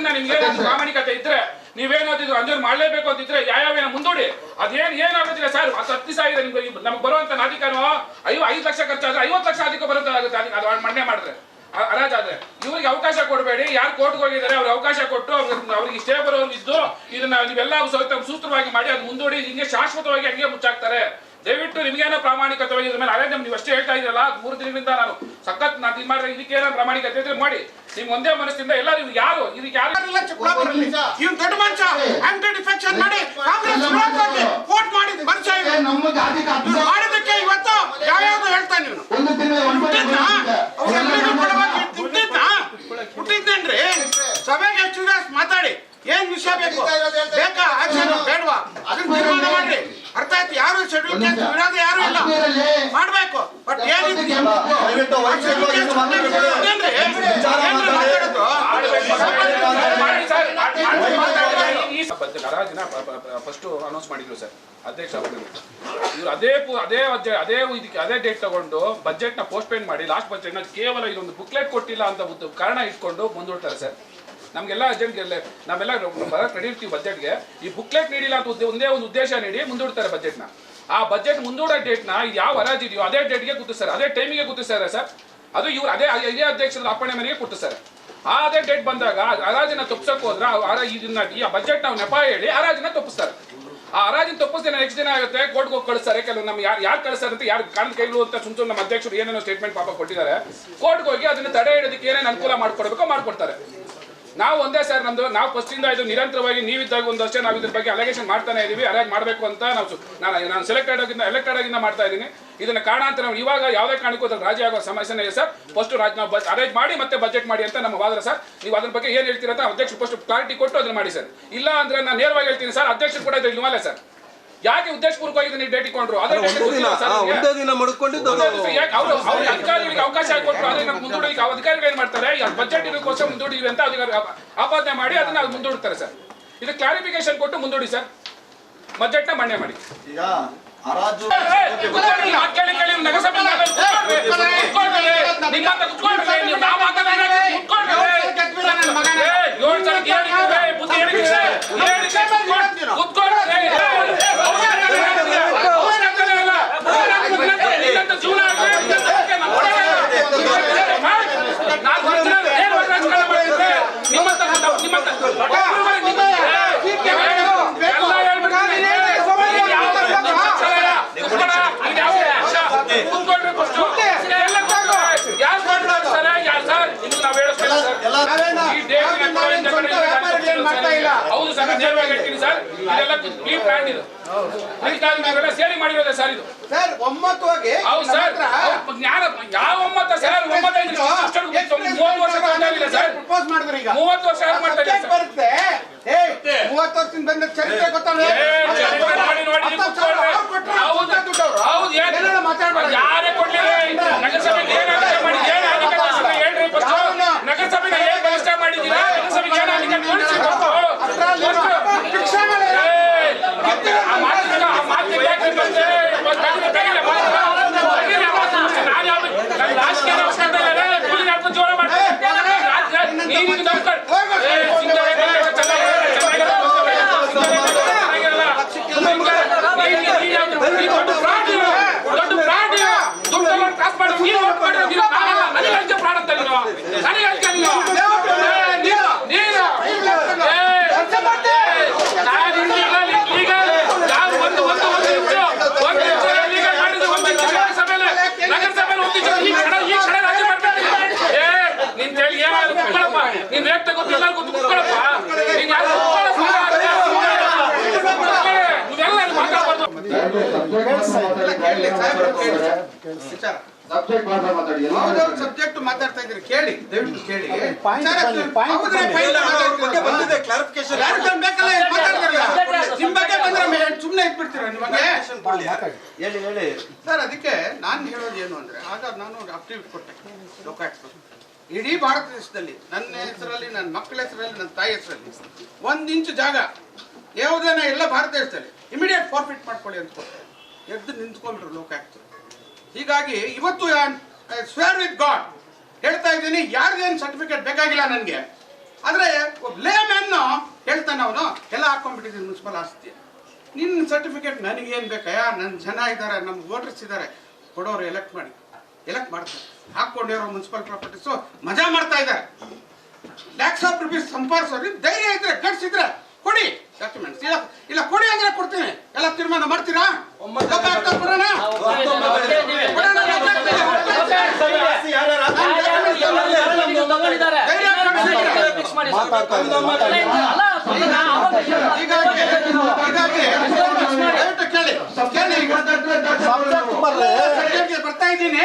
ಅದನ್ನ ನಿಮ್ಗೆ ಏನಾದ್ರು ಪ್ರಾಮಾಣಿಕತೆ ಇದ್ರೆ ನೀವೇನಾದ್ರು ಅಂಜೂರ್ ಮಾಡಲೇಬೇಕು ಅಂತಿದ್ರೆ ಯಾವ್ಯಾವ ಮುಂದೂಡಿ. ಅದೇನ್ ಏನಾಗೋದಿಲ್ಲ ಸರ್ ಹತ್ತು ಹತ್ತು ಸಾವಿರ ನಿಮ್ಗೆ ನಮ್ಗೆ ಬರುವಂತ ನಾದಿಕನೋ ಐವ ಐದು ಲಕ್ಷ ಖರ್ಚಾದ್ರೆ ಐವತ್ತು ಲಕ್ಷ ಅಧಿಕ ಬರುತ್ತೆ ಆಗುತ್ತೆ ಅದಕ್ಕೆ ಅದು ಮಣ್ಣೆ ಮಾಡಿದ್ರೆ ಅರಾಜಾದ್ರೆ ಇವ್ರಿಗೆ ಅವಕಾಶ ಕೊಡಬೇಡಿ ಯಾರು ಕೋರ್ಟ್ಗೆ ಹೋಗಿದ್ದಾರೆ ಅವ್ರಿಗೆ ಅವಕಾಶ ಕೊಟ್ಟು ಅವ್ರಿಗೆ ಇಷ್ಟೇ ಬರೋರು ಇದ್ದು ಇದನ್ನ ನೀವೆಲ್ಲ ಸ್ವಲ್ಪ ಸೂತ್ರವಾಗಿ ಮಾಡಿ ಅದು ಮುಂದೂಡಿ ಹಿಂಗೆ ಶಾಶ್ವತವಾಗಿ ಹಂಗೆ ಮುಚ್ಚಾಕ್ತಾರೆ. ದಯವಿಟ್ಟು ನಿಮ್ಗೇನೋ ಪ್ರಾಮಾಣಿಕತೆ ಇದ್ರ ಮೇಲೆ ಅದೇ ನೀವು ಅಷ್ಟೇ ಹೇಳ್ತಾ ಇದ್ರಲ್ಲ ಅದ್ ಮೂರು ದಿನದಿಂದ ನಾನು ಸಖತ್ ನಾ ಇದು ಮಾಡಿದ್ರೆ ಇದಕ್ಕೆ ಏನಾದ್ರು ಪ್ರಾಮಾಣಿಕತೆ ಇದ್ರೆ ಮಾಡಿ. ನಿಮ್ ಒಂದೇ ಮನಸ್ಸಿಂದ ಎಲ್ಲ ನೀವು ಯಾರು ಇದಕ್ಕೆ ಯಾರು ಇವ್ನು ದೊಡ್ಡ ಮನುಷ್ಯ ಆಂಟಿ ಡಿಫೆಕ್ಷನ್ ಮಾಡಿ ಕಾಂಗ್ರೆಸ್ ವೋಟ್ ಮಾಡಿದ ಮನುಷ್ಯ ಮಾಡಿದಕ್ಕೆ ಇವತ್ತು ಯಾವ್ಯಾವ್ದು ಹೇಳ್ತಾನೆ ತಿಂತಿದ್ನ ಹುಟ್ಟಿದ್ದೇನ್ರಿ ಸಭೆಗೆ ಎಷ್ಟು ಮಾತಾಡಿ. ಏನ್ ವಿಷಯ ಬೇಕು? ಬೇಕಾ? ಆಕ್ಷನ್ ಬೇಡವಾ? ಅದನ್ನ ತೀರ್ಮಾನ ಮಾಡ್ರಿ. ಅರ್ಥ ಆಯ್ತು? ಯಾರು ಶೆಡ್ಯೂಲ್ ವಿರೋಧ ಯಾರು ಇಲ್ಲ. ಮಾಡ್ಬೇಕು. ದಯವಿಟ್ಟು ವೈಯಕ್ತಿಕವಾಗಿ ಏನು ಮಾತಾಡಬೇಡಿ. ವಿಚಾರ ಹರಾಜಿನ ಫಸ್ಟ್ ಅನೌನ್ಸ್ ಮಾಡಿದ್ರು ಸರ್ ಅಧ್ಯಕ್ಷ ಇವ್ರು ಅದೇ ಅದೇ ಅದೇ ಇದಕ್ಕೆ ಅದೇ ಡೇಟ್ ತಗೊಂಡು ಬಜೆಟ್ನ ಪೋಸ್ಟ್ಪೇನ್ ಮಾಡಿ ಲಾಸ್ಟ್ ಬಜೆಟ್ನ ಕೇವಲ ಇದೊಂದು ಬುಕ್ಲೆಟ್ ಕೊಟ್ಟಿಲ್ಲ ಅಂತ ಕಾರಣ ಇಟ್ಕೊಂಡು ಮುಂದೂಡ್ತಾರೆ ಸರ್ ನಮ್ಗೆಲ್ಲ ಅರ್ಜೆಂಟ್ಗೆಲ್ಲ ನಾವೆಲ್ಲ ಬರ ರೆಡಿ ಇರ್ತೀವಿ ಬಜೆಟ್ಗೆ ಈ ಬುಕ್ಲೆಟ್ ನೀಡಿಲ್ಲ ಅಂತ ಒಂದೇ ಒಂದು ಉದ್ದೇಶ ನೀಡಿ ಮುಂದೂಡ್ತಾರೆ ಬಜೆಟ್ನ ಆ ಬಜೆಟ್ ಮುಂದೂಡೋ ಡೇಟ್ನ ಯಾವ ಹರಾಜ್ ಇದೆಯೋ ಅದೇ ಡೇಟ್ಗೆ ಸರ್ ಅದೇ ಟೈಮಿಗೆ ಕೂತಿಸ್ತಾರೆ ಸರ್. ಅದು ಇವ್ರು ಅದೇ ಹಿರಿಯ ಅಧ್ಯಕ್ಷರ ಅಪ್ಪಣೆ ಮೇರೆಗೆ ಸರ್ ಆ ಅದೇ ಡೇಟ್ ಬಂದಾಗ ಹರಾಜಿನ ತಪ್ಪಿಸಕ್ ಹೋದ್ರೆ ಇದನ್ನ ಈ ಬಜೆಟ್ ನಾವು ನೆಪ ಹೇಳಿ ಹರಾಜಿನ ತಪ್ಪಿಸ್ತಾರೆ. ಆ ಹರಾಜಿನ ತಪ್ಪಿಸ್ದೇನೆ ನೆಕ್ಸ್ಟ್ ದಿನ ಆಗುತ್ತೆ ಕೋರ್ಟ್ಗೆ ಹೋಗಿ ಕಳಿಸ್ತಾರೆ. ಕೆಲವು ನಮ್ಮ ಯಾರು ಯಾರು ಕಳಿಸ್ತಾರೆ ಅಂತ ಯಾರು ಕಾಣದ ಕೈಲು ಅಂತ ಸುಮ್ ಸುಮ್ಮನೆ ನಮ್ಮ ಅಧ್ಯಕ್ಷರು ಏನೇನೋ ಸ್ಟೇಟ್ಮೆಂಟ್ ಪಾಪ ಕೊಟ್ಟಿದ್ದಾರೆ. ಕೋರ್ಟ್ಗೆ ಹೋಗಿ ಅದನ್ನ ತಡೆ ಹಿಡೋದಕ್ಕೆ ಏನೇನು ಅನುಕೂಲ ಮಾಡ್ಕೊಡ್ಬೇಕೋ ಮಾಡ್ಕೊಡ್ತಾರೆ. ನಾವು ಒಂದೇ ಸರ್ ನಮ್ದು. ನಾವು ಫಸ್ಟ್ ಇಂದ ಇದು ನಿರಂತರವಾಗಿ ನೀವಿದ್ದಾಗ ಒಂದು ವರ್ಷ ನಾವು ಇದ್ರ ಬಗ್ಗೆ ಅಲೆಗೇಷನ್ ಮಾಡ್ತಾನೆ ಇದೀವಿ. ಅರೇಂಜ್ ಮಾಡಬೇಕು ಅಂತ ನಾವು ನಾನು ನಾನು ಸೆಲೆಕ್ಟೆಡ್ ಆಗಿಂದ ಎಲೆಕ್ಟೆಡ್ ಆಗಿಂದ ಮಾಡ್ತಾ ಇದ್ದೀನಿ. ಇದನ್ನ ಕಾರಣಾಂತರ ನಾವು ಇವಾಗ ಯಾವುದೇ ಕಾರಣಕ್ಕೂ ಅದ್ರ ರಾಜಿ ಆಗೋ ಸಮಸ್ಯೆನೇ ಇದೆ ಸರ್. ಫಸ್ಟ್ ರಾಜ್ ನಾವು ಅರೇಂಜ್ ಮಾಡಿ ಮತ್ತೆ ಬಜೆಟ್ ಮಾಡಿ ಅಂತ ನಮ್ಮ ವಾದ್ರ ಸರ್. ನೀವು ಅದ್ರ ಬಗ್ಗೆ ಏನು ಹೇಳ್ತೀರಾ ಅಂತ ಅಧ್ಯಕ್ಷರು ಫಸ್ಟ್ ಕ್ಲಾರಿಟಿ ಕೊಟ್ಟು ಅದನ್ನ ಮಾಡಿ ಸರ್. ಇಲ್ಲ ಅಂದ್ರೆ ನಾನು ನೇರವಾಗಿ ಹೇಳ್ತೀನಿ ಸರ್. ಅಧ್ಯಕ್ಷರು ಕೂಡ ಇದ್ರ ಇನ್ವಾಲೆ ಸರ್. ಯಾಕೆ ಉದ್ದೇಶಪೂರ್ವಕವಾಗಿ ಇದನ್ನ ಡೇಟ್ ಇಟ್ಕೊಂಡ್ರು ಅದೇ ಒಂದೇ ದಿನ. ಮಡ್ಕೊಂಡಿದ್ದು ಒಂದೇ ದಿವಸ. ಯಾಕೆ? ಅವ್ರು ಅವ್ರ ಅಧಿಕಾರಿಗಳಿಗೆ ಅವಕಾಶ ಕೊಟ್ಟರು ಆದ್ರೆ ನಮ್ಗೆ ಮುಂದೂಡಲಿಕ್ಕೆ ಅಧಿಕಾರಿಗಳು ಏನ್ ಮಾಡ್ತಾರೆ? ಬಜೆಟ್ ಇದಕ್ಕೋಸ್ಕರ ಮುಂದೂಡಿದ್ವಿ ಅಂತ ಅಧಿಕಾರಿ ಆಪಾದನೆ ಮಾಡಿ ಅದನ್ನ ಅದು ಮುಂದೂಡ್ತಾರೆ ಸರ್. ಇದು ಕ್ಲಾರಿಫಿಕೇಶನ್ ಕೊಟ್ಟು ಮುಂದೂಡಿ ಸರ್. ಬಜೆಟ್ನ ಮಣ್ಣೆ ಮಾಡಿ. ಈಗ ಹರಾಜು ಕೇಳಿ ಕೇಳಿ ನಗರಸಭೆ ನಿಮ್ಮಂತ ನೀವು ನಾವು ಏಳ್ ಸಲ ಬುದ್ಧಿ ಹೇಳಿದ್ರೆ, ಹೇಳಿದ್ರೆ ಕುತ್ಕೊಳ್ರಿ, ಕುತ್ಕೊಳ್ರಿ. ಏ, ಅವ್ರು ಯಾರು ಹೇಳ್ತಾರೆ? ಅವ್ರು ಹೇಳ್ತಾರೆ ಅಲ್ಲ. ಅವ್ರು ಹೇಳ್ತಾರೆ, ನಿನ್ನಂತ ಜೀವನ ಆಗ್ಲಿ, ನಿನ್ನಂತ ನಮ್ಮ ಒಳಗೆ ನಾಲ್ಕು ವರ್ಷ ಏನ್ ರಾಜಕಾರಣ ಮಾಡಿದ್ರೆ ನಿಮ್ಮಂತ ನಿಮ್ಮಂತ ಎಲ್ಲ ಹೇಳ್ಬಿಡ್ತೀನಿ ಹೌದು ಸರ್ ನೇರವಾಗಿ ಹೇಳ್ತೀನಿ ಸರ್. ಇದೆಲ್ಲ ಕ್ಲೀನ್ ಪ್ಲಾನ್ ಇದು. ಅಧಿಕಾರಿಗಳೆಲ್ಲ ಸೇರಿ ಮಾಡಿರೋದೇ ಸರ್ ಇದು. ಸರ್ ಒಮ್ಮತವಾಗಿ ಹೌದು ಸರ್. ಜ್ಞಾನ ಯಾವ ಒಮ್ಮತ ಸರ್? ಒಮ್ಮತ ಇದ್ರೆ ಅಷ್ಟು ಮೂವತ್ತು ವರ್ಷ ಸರ್ ಪ್ರಪೋಸ್ ಮಾಡಿದ್ರು ಈಗ. ಮೂವತ್ತು ವರ್ಷ ಮಾಡ್ತಾ? ಬರುತ್ತೆ. ಏ ಮೂವತ್ತು ವರ್ಷದಿಂದ ಬಂದ ಚರಿತ್ರೆ ಗೊತ್ತಾನೆ ಏ, ಚರಿತ್ರೆ ಮಾಡಿ ನೋಡಿ, ನೀವು ಕೂತ್ಕೊಳ್ಳಿ. ಹೌದು, ಹೌದು, ಏನ್- ಯಾರೇ ಕೊಡ್ಲಿಲ್ಲ ನಗರಸಭೆಗೆ ಏನ್ ಅಧಿಕಾರ ಮಾಡಿ ಏನ್ ಅಧಿಕಾರ ತೋರಿಸಿದ್ರೆ ಹೇಳ್ರಿ first. ನಗರಸಭೆಗೆ ಏನ್ ವ್ಯವಸ್ಥೆ ಮಾಡಿದ್ದೀರಾ ನಗರಸಭೆಗೆ ಏನ್ ಅಧಿಕಾರ ತೋರಿಸಿ first. First. ಏ, ಮತ್ತೆ ಆ ಮಾತಿಗೆ ಆ ಮಾತಿಗೆ ಯಾಕೆ ಬಂದೆ? ಇವತ್ತು ತೆಗೀರಿ, ತೆಗೀರಿ, ಮಾತು. ತೆಗೀರಿ, ಮಾತು. ನಾನು ಯಾವ ನಾನು ರಾಜಕೀಯ ನಡ್ಸ್ಕೊಂತ ಇಲ್ಲ, ನಾನು ಕೂಲಿ ನಡ್ಕೊಂಡು ಜೀವನ ಮಾಡ್ತೀನಿ. ರಾಜ- ನೀನು ಇದು ನಡ್ಕೊಂಡು- ಏ, ಸಿಂಗರೇ ಬೇಕಾದ್ರೆ ಚೆನ್ನಾಗಿರಲ್ಲ, ಚೆನ್ನಾಗಿರಲ್ಲ, ಚೆನ್ನಾಗಿರಲ್ಲ. ನೀನು- ನೀನು ಯಾವ್ದು? ನೀನು ದೊಡ್ಡ fraud ನೀನು. ದೊಡ್ಡ fraud ನೀನು. ದುಡ್ಡೆಲ್ಲ ಕಾಸು ಮಾಡಿ ನೀನು vote ಮಾಡಿರೋ ನೀನು ನಾನಲ್ಲ. ನನಗೆ ಅಂಜೆ fraud ಅಂತ ನೀನು. ನನಗೆ ಅಂಜೆ ನೀನು. ಏ, ನೀನು, ನೀನು. ಏ, ನಾನು illegal, illegal. ಯಾವ ಒಂದು ಒಂದು ಒಂದು ನಿಮಿಷ ಒಂದು ನಿಮಿಷ illegal ಮಾಡಿದ್ರೆ ಒಂದು ನಿಮಿಷ ನಗರಸಭೆಲೆ ನಗರಸಭೆಲೆ ಒಂದು ನಿಮಿಷ ಈ ಕ್ಷಣ ಈ ಕ್ಷಣ ರಾಜಿ ಮಾಡ್ಬೇಕು ಏ ನಿನ್ ಹೇಳಿ ಏನಾದ್ರು ಕುತ್ಕೊಳ್ಳಪ್ಪ ನೀನ್ ರೇಟ್ ಗೊತ್ತಿಲ್ಲ ಗೊತ್ತು ಕುತ್ಕೊಳ್ಳಪ್ಪ ನೀನ್ ಯಾರು ಕುತ್ಕೊಳ್ಳಪ್ಪ ನೀವೆಲ್ಲ ಮಾತಾಡ್ಬಾರ್ದು ಸಬ್ಜೆಕ್ಟ್ ಮಾತ್ರ ಮಾತಾಡಿ ಎಲ್ಲ ಸಬ್ಜೆಕ್ಟ್ ಮಾತಾಡ್ತಾ ಇದ್ರಿ ಕೇಳಿ ದಯವಿಟ್ಟು ಕೇಳಿ. ಬಗ್ಗೆ ಬಂದಿದೆ ಕ್ಲಾರಿಫಿಕೇಶನ್ ಯಾರ್ಗನ್ ಬೇಕಲ್ಲ ಮಾತಾಡ್ತಾರಲ್ಲ? ನಿಮ್ ಬಗ್ಗೆ ಬಂದ್ರೆ ಸುಮ್ನೆ ಇಟ್ಬಿಡ್ತೀರ ನಿಮಗೆ ಹೇಳಿ ಹೇಳಿ. ಸರ್ ಅದಕ್ಕೆ ನಾನು ಹೇಳೋದು ಏನು ಅಂದ್ರೆ ಆಗ ನಾನು ಅಫಿಡವಿಟ್ ಕೊಟ್ಟೆ ಲೋಕಾಯುಕ್ತ ಇಡೀ ಭಾರತ ದೇಶದಲ್ಲಿ ನನ್ನ ಹೆಸರಲ್ಲಿ ನನ್ನ ಮಕ್ಕಳ ಹೆಸರಲ್ಲಿ ನನ್ನ ತಾಯಿ ಹೆಸರಲ್ಲಿ ಒಂದ್ ಇಂಚು ಜಾಗ ಯಾವುದನ್ನ ಎಲ್ಲ ಭಾರತ ದೇಶದಲ್ಲಿ ಇಮಿಡಿಯೇಟ್ ಫಾರ್ಫಿಟ್ ಮಾಡ್ಕೊಳ್ಳಿ ಅಂತ ಕೊಟ್ಟೆ. ಎದ್ದು ನಿಂತ್ಕೊಂಡ್ರು ಲೋಕಾಯುಕ್ತರು. ಹೀಗಾಗಿ ಇವತ್ತು ಸ್ವೇರ್ ವಿತ್ ಗಾಡ್ ಹೇಳ್ತಾ ಇದ್ದೀನಿ ಯಾರ್ದೇನು ಸರ್ಟಿಫಿಕೇಟ್ ಬೇಕಾಗಿಲ್ಲ ನನಗೆ. ಆದರೆ ಒಬ್ಬ ಲೇಮ್ಯಾನ್ ಹೇಳ್ತಾನೆ ಅವನು, ಎಲ್ಲ ಹಾಕೊಂಡ್ಬಿಟ್ಟಿದ್ದೀನಿ ಮುನ್ಸಿಪಲ್ ಆಸ್ತಿ. ನಿನ್ನ ಸರ್ಟಿಫಿಕೇಟ್ ನನಗೇನು ಬೇಕಯ್ಯ ನನ್ನ ಜನ ಇದ್ದಾರೆ ನಮ್ಮ ವೋಟರ್ಸ್ ಇದ್ದಾರೆ ಕೊಡೋರು ಎಲೆಕ್ಟ್ ಮಾಡಿ. ಎಲೆಕ್ಟ್ ಮಾಡ್ತಾರೆ. ಹಾಕೊಂಡಿರೋ ಮುನ್ಸಿಪಲ್ ಪ್ರಾಪರ್ಟೀಸು ಮಜಾ ಮಾಡ್ತಾ ಇದ್ದಾರೆ ಲ್ಯಾಕ್ಸ್ ಆಫ್ ರುಪೀಸ್ ಸಂಪಾದಿಸೋರು ಧೈರ್ಯ ಇದ್ರೆ, ಗಟ್ಸ್ ಇದ್ರೆ ಕೊಡಿ. ಡಾಕ್ಯುಮೆಂಟ್ಸ್ ಇಲ್ಲ ಇಲ್ಲ ಕೊಡಿ ಅಂದ್ರೆ ಕೊಡ್ತೀನಿ ಎಲ್ಲ ತೀರ್ಮಾನ ಮಾಡ್ತೀರಾ ಕೊಡೋಣ ಕೇಳಿ ಬರ್ತಾ ಇದ್ದೀನಿ